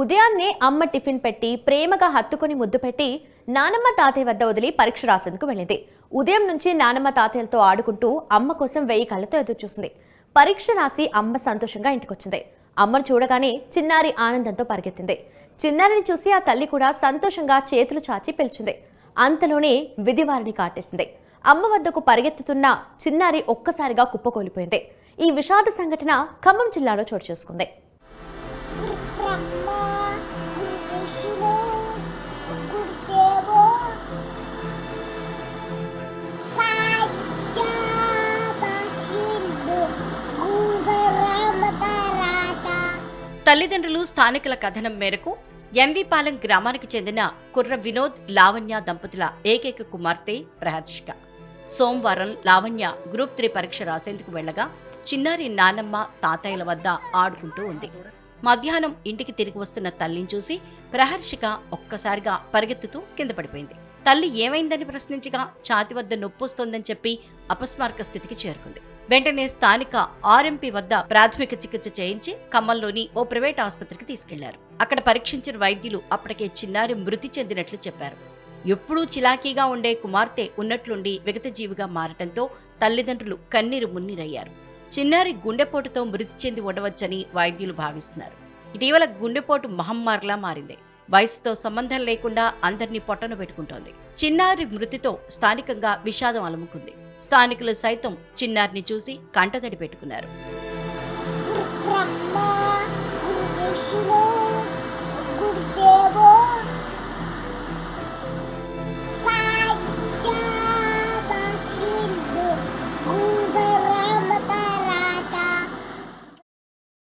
ఉదయాన్నే అమ్మ టిఫిన్ పెట్టి ప్రేమగా హత్తుకుని ముద్దు పెట్టి నానమ్మ తాతయ్య వద్ద వదిలి పరీక్ష రాసేందుకు వెళ్ళింది. ఉదయం నుంచి నానమ్మ తాతయ్యలతో ఆడుకుంటూ అమ్మ కోసం వెయ్యి కళ్ళతో ఎదురుచూసింది పరీక్ష రాసి అమ్మ సంతోషంగా ఇంటికొచ్చింది. అమ్మను చూడగానే చిన్నారి ఆనందంతో పరిగెత్తింది. చిన్నారిని చూసి ఆ తల్లి కూడా సంతోషంగా చేతులు చాచి పిలిచింది. అంతలోనే విధి వారిని కాటేసింది. అమ్మ వద్దకు పరిగెత్తుతున్న చిన్నారి ఒక్కసారిగా కుప్పకూలిపోయింది ఈ విషాద సంఘటన ఖమ్మం జిల్లాలో చోటు చేసుకుంది. తల్లిదండ్రులు స్థానికుల కథనం మేరకు ఎంవిపాలెం గ్రామానికి చెందిన కుర్ర వినోద్ లావణ్య దంపతుల ఏకైక కుమార్తె ప్రహర్షిక. సోమవారం లావణ్య గ్రూప్ త్రీ పరీక్ష రాసేందుకు వెళ్ళగా చిన్నారి నానమ్మ తాతయ్యల వద్ద ఆడుకుంటూ ఉంది. మధ్యాహ్నం ఇంటికి తిరిగి వస్తున్న తల్లిని చూసి ప్రహర్షిక ఒక్కసారిగా పరిగెత్తుతూ కింద పడిపోయింది. తల్లి ఏమైందని ప్రశ్నించగా ఛాతి వద్ద నొప్పొస్తోందని చెప్పి అపస్మారక స్థితికి చేరుకుంది. వెంటనే స్థానిక ఆర్ఎంపీ వద్ద ప్రాథమిక చికిత్స చేయించి ఖమ్మంలోని ఓ ప్రైవేట్ ఆసుపత్రికి తీసుకెళ్ళారు. అక్కడ పరీక్షించిన వైద్యులు అప్పటికే చిన్నారి మృతి చెందినట్లు చెప్పారు. ఎప్పుడూ చిలాకీగా ఉండే కుమార్తె ఉన్నట్లుండి విగతజీవిగా మారటంతో తల్లిదండ్రులు కన్నీరు మున్నీరయ్యారు. చిన్నారి గుండెపోటుతో మృతి చెంది ఉండవచ్చని వైద్యులు భావిస్తున్నారు. ఇటీవల గుండెపోటు మహమ్మారిలా మారింది. వయసుతో సంబంధం లేకుండా అందరినీ పొట్టన పెట్టుకుంటోంది. చిన్నారి మృతితో స్థానికంగా విషాదం అలముకుంది. స్థానికులు సైతం చిన్నారిని చూసి కంటతడి పెట్టుకున్నారు.